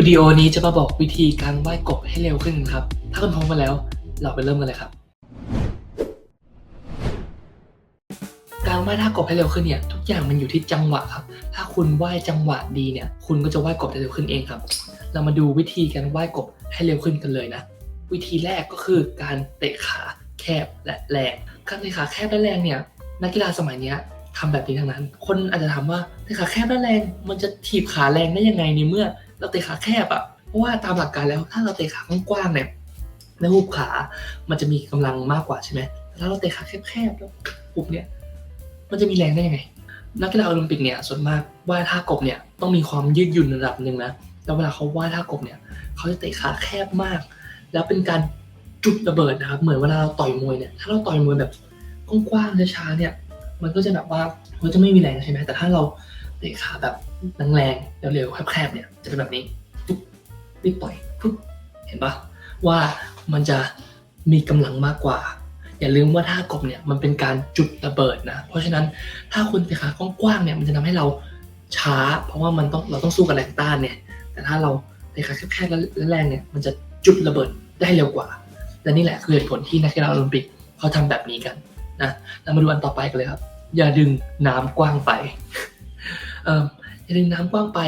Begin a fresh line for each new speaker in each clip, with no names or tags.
วิดีโอนี้จะมาบอกวิธีการว่ายกบให้เร็วขึ้นครับ ถ้าคุณพร้อมกันแล้ว เราไปเริ่มกันเลยครับ การว่ายท่ากบให้เร็วขึ้นเนี่ย ทุกอย่างมันอยู่ที่จังหวะครับ ถ้าคุณว่ายจังหวะดีเนี่ย คุณก็จะว่ายกบได้เร็วขึ้นเองครับ เรามาดูวิธีการว่ายกบให้เร็วขึ้นกันเลยนะ วิธีแรกก็คือการเตะขาแคบและแรง การเตะขาแคบและแรงเนี่ย นักกีฬาสมัยเนี้ยทำแบบนี้ทั้งนั้น คนอาจจะถามว่าเตะขาแคบและแรง มันจะถีบขาแรงได้ยังไงในเมื่อ เราเตะขาแคบอะเพราะว่าตามหลักการแล้วถ้าเราเตะขากว้างๆเนี่ยในหุบขา มันจะมีกำลังมากกว่าใช่ไหมแต่ถ้าเราเตะขาแคบๆแล้วหุบเนี่ยมันจะมีแรงได้ยังไง นักกีฬาโอลิมปิกเนี่ยส่วนมากว่ายท่ากบเนี่ยต้องมีความยืดหยุ่นระดับหนึ่งนะแล้วเวลาเขาว่ายท่ากบเนี่ยเขาจะเตะขาแคบมาก แล้วเป็นการจุดระเบิดนะครับ เหมือนเวลาเราต่อยมวยเนี่ยถ้าเราต่อยมวยแบบกว้างๆช้าๆเนี่ย มันก็จะแบบว่ามันจะไม่มีแรงใช่ไหมแต่ถ้าเราเตะขาแบบ แรงๆเร็วๆแคบๆเนี่ยจะเป็นแบบนี้ปุ๊บรีบต่อยปุ๊บเห็นปะว่ามันจะมีกำลังมากกว่า อย่าลืมว่าท่ากบเนี่ยมันเป็นการจุดระเบิดนะ เพราะฉะนั้นถ้าคุณเตะขากว้างๆเนี่ยมันจะทำให้เราช้า เพราะว่ามันต้องเราต้องสู้กับแรงต้านเนี่ยแต่ถ้าเราเตะขาแคบๆและแรงเนี่ยมันจะจุดระเบิดได้เร็วกว่าและนี่แหละคือเหตุผลที่นักกีฬาโอลิมปิกเขาทำแบบนี้กันนะเรามาดูอันต่อไปกันเลยครับ อย่าดึงน้ำกว้างไปเอย่าดึงน้ำกว้างไป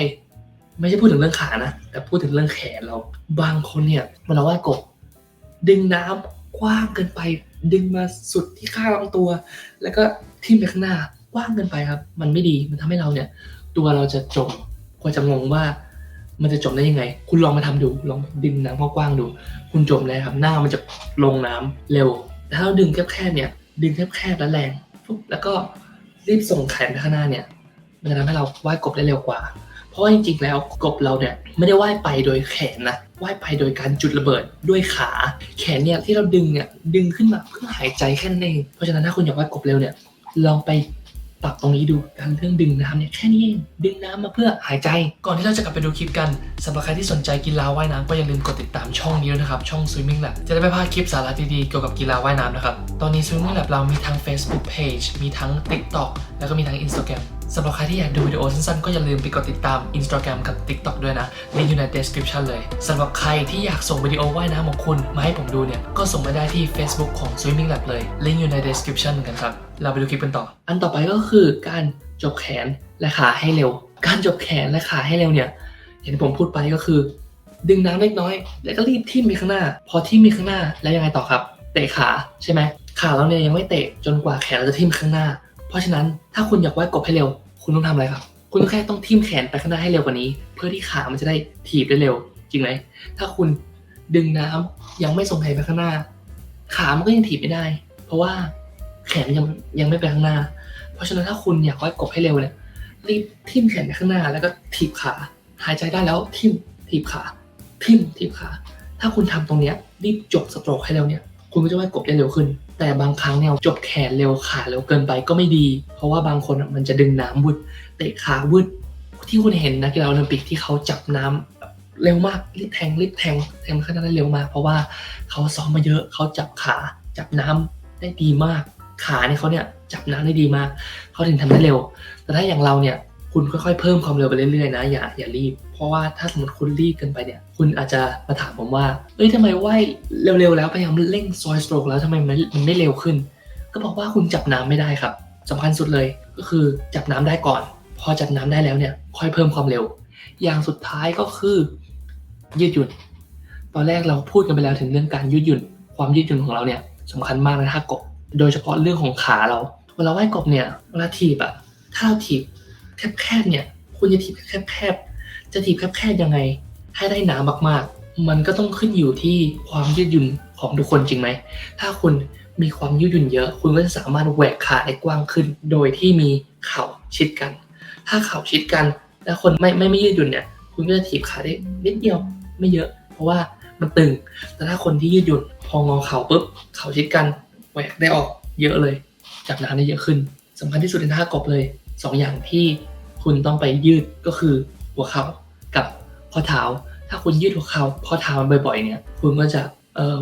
ไม่ใช่พูดถึงเรื่องขานะ แต่พูดถึงเรื่องแขนเรา บางคนเนี่ยมันเวลาว่ากบดึงน้ำกว้างเกินไป ดึงมาสุดที่ข้างลำตัว แล้วก็ทิ่มไปข้างหน้ากว้างเกินไปครับ มันไม่ดีมันทำให้เราเนี่ย ตัวเราจะจมกว่าจะงงว่ามันจะจมได้ยังไง คุณลองมาทำดู ลองดึงน้ำกว้างดู คุณจมเลยครับ หน้ามันจะลงน้ำเร็ว แต่ถ้าเราดึงแคบๆเนี่ย ดึงแคบๆและแรงปุ๊บแล้วก็รีบส่งแขนไปข้างหน้าเนี่ย มันจะทำให้เราว่ายกบได้เร็วกว่า เพราะว่าจริงๆ แล้วกบเราเนี่ยไม่ได้ว่ายไปโดยแขนนะว่ายไปโดยการจุดระเบิดด้วยขา แขนเนี่ยที่เราดึงเนี่ยดึงขึ้นมาเพื่อหายใจแค่นั้นเองเพราะฉะนั้นถ้าคุณอยากว่ายกบเร็วเนี่ยลองไปปรับตรงนี้ดูการเรื่องดึงน้ำเนี่ยแค่นี้เองดึงน้ำมาเพื่อหายใจ ก่อนที่เราจะกลับไปดูคลิปกันสำหรับใครที่สนใจกีฬาว่ายน้ำก็อย่าลืมกดติดตามช่องนี้ด้วยนะครับ ช่อง Swimming Lab จะได้ไม่พลาดคลิปสาระดีๆ เกี่ยวกับกีฬาว่ายน้ำนะครับ ตอนนี้ Swimming Lab เรามีทั้ง Facebook Page มีทั้ง TikTok แล้วก็มีทั้ง Instagram สำหรับใครที่อยากดูวิดีโอสั้นๆ ก็อย่าลืมไปกดติดตาม Instagram กับ TikTok ด้วยนะลิงก์อยู่ใน description เลยสำหรับใครที่อยากส่งวิดีโอว่ายน้ำของคุณมาให้ผมดูเนี่ย ก็ส่งมาได้ที่ Facebook ของ Swimming Lab เลยลิงก์อยู่ใน description เหมือนกันครับ เราไปดูคลิปกันต่อ อันต่อไปก็คือการจบแขนและขาให้เร็ว การจบแขนและขาให้เร็วเนี่ยเห็นผมพูดไปก็คือ ดึงน้ำเล็กน้อย แล้วก็รีบทิ่มไปข้างหน้า พอทิ่มไปข้างหน้าแล้วยังไงต่อครับ เตะขาใช่ไหมขาเราเนี่ยยังไม่เตะจนกว่าแขนเราจะทิ่มข้างหน้า เพราะฉะนั้นถ้าคุณอยากว่ายกบให้เร็ว คุณต้องทำอะไรครับ คุณแค่ต้องทิ่มแขนไปข้างหน้าให้เร็วกว่านี้ เพื่อที่ขามันจะได้ถีบได้เร็ว จริงไหมถ้าคุณดึงน้ำยังไม่ส่งแขนไปข้างหน้า ขามันก็ยังถีบไม่ได้ เพราะว่าแขนยังยังไม่ไปข้างหน้า เพราะฉะนั้นถ้าคุณอยากว่ายกบให้เร็วเนี่ยรีบทิ่มแขนไปข้างหน้า แล้วก็ถีบขา หายใจได้แล้วทิ่มถีบขาทิ่มถีบขา ถ้าคุณทำตรงเนี้ยรีบจบสโตรกให้เร็วเนี่ย คุณก็จะว่ายกบได้เร็วขึ้น แต่บางครั้งเนี่ยจบแขนเร็วขาเร็วเกินไปก็ไม่ดี เพราะว่าบางคนมันจะดึงน้ำวุดเตะขาวืดที่คุณเห็นนักกีฬาโอลิมปิกที่เขาจับน้ำแบบเร็วมากรีบแทงรีบแทงแทงขึ้นได้เร็วมาก เพราะว่าเขาซ้อมมาเยอะเขาจับขาจับน้ำได้ดีมาก ขาเนี่ยเขาเนี่ยจับน้ำได้ดีมากเขาถึงทำได้เร็ว แต่ถ้าอย่างเราเนี่ย คุณค่อยๆเพิ่มความเร็วไปเรื่อยๆนะอย่าอย่ารีบ เพราะว่าถ้าสมมติคุณรีบเกินไปเนี่ย คุณอาจจะมาถามผมว่า เอ้ยทำไมว่ายเร็วๆแล้วพยายามเร่งซอยสโตรกแล้วทำไมมันมันไม่เร็วขึ้น ก็บอกว่าคุณจับน้ำไม่ได้ครับสำคัญสุดเลยก็คือจับน้ำได้ก่อน พอจับน้ำได้แล้วเนี่ย ค่อยเพิ่มความเร็ว อย่างสุดท้ายก็คือ ยืดหยุ่น ตอนแรกเราพูดกันไปแล้วถึงเรื่องการยืดหยุ่น ความยืดหยุ่นของเราเนี่ยสำคัญมากนะถ้ากบโดยเฉพาะเรื่องของขาเรา เวลาว่ายกบเนี่ยเวลาถีบอะถ้าเราถีบ แคบๆเนี่ยคุณจะถีบแคบๆจะถีบแคบๆยังไง ให้ได้หนามากๆ มันก็ต้องขึ้นอยู่ที่ความยืดหยุ่นของทุกคนจริงไหม ถ้าคุณมีความยืดหยุ่นเยอะ คุณก็จะสามารถแหวกขาได้กว้างขึ้น โดยที่มีเข่าชิดกัน ถ้าเข่าชิดกัน แล้วคนไม่ไม่ไม่ยืดหยุ่นเนี่ย คุณก็จะถีบขาได้นิดเดียวไม่เยอะ เพราะว่ามันตึง แต่ถ้าคนที่ยืดหยุ่นพองอเข่าปุ๊บเข่าชิดกันแหวกได้ออกเยอะเลย จับน้ำได้เยอะขึ้นสำคัญที่สุดในท่ากบเลย สองอย่างที่คุณต้องไปยืดก็คือหัวเข่ากับข้อเท้า ถ้าคุณยืดหัวเข่าข้อเท้ามันบ่อยๆเนี่ยคุณก็จะ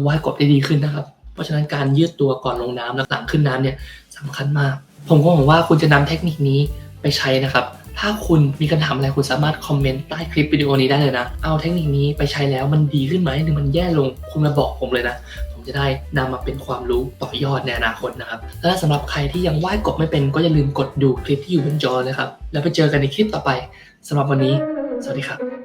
ว่ายกบได้ดีขึ้นนะครับ เพราะฉะนั้นการยืดตัวก่อนลงน้ำแล้วหลังขึ้นน้ำเนี่ยสำคัญมาก ผมก็หวังว่าคุณจะนำเทคนิคนี้ไปใช้นะครับ ถ้าคุณมีคำถามอะไรคุณสามารถคอมเมนต์ใต้คลิปวิดีโอนี้ได้เลยนะ เอาเทคนิคนี้ไปใช้แล้วมันดีขึ้นไหมหรือมันแย่ลงคุณมาบอกผมเลยนะผ จะได้นำมาเป็นความรู้ต่อยอดในอนาคตนะครับ และสำหรับใครที่ยังว่ายกบไม่เป็นก็อย่าลืมกดดูคลิปที่อยู่บนจอนะครับ แล้วไปเจอกันในคลิปต่อไปสำหรับวันนี้ สวัสดีครับ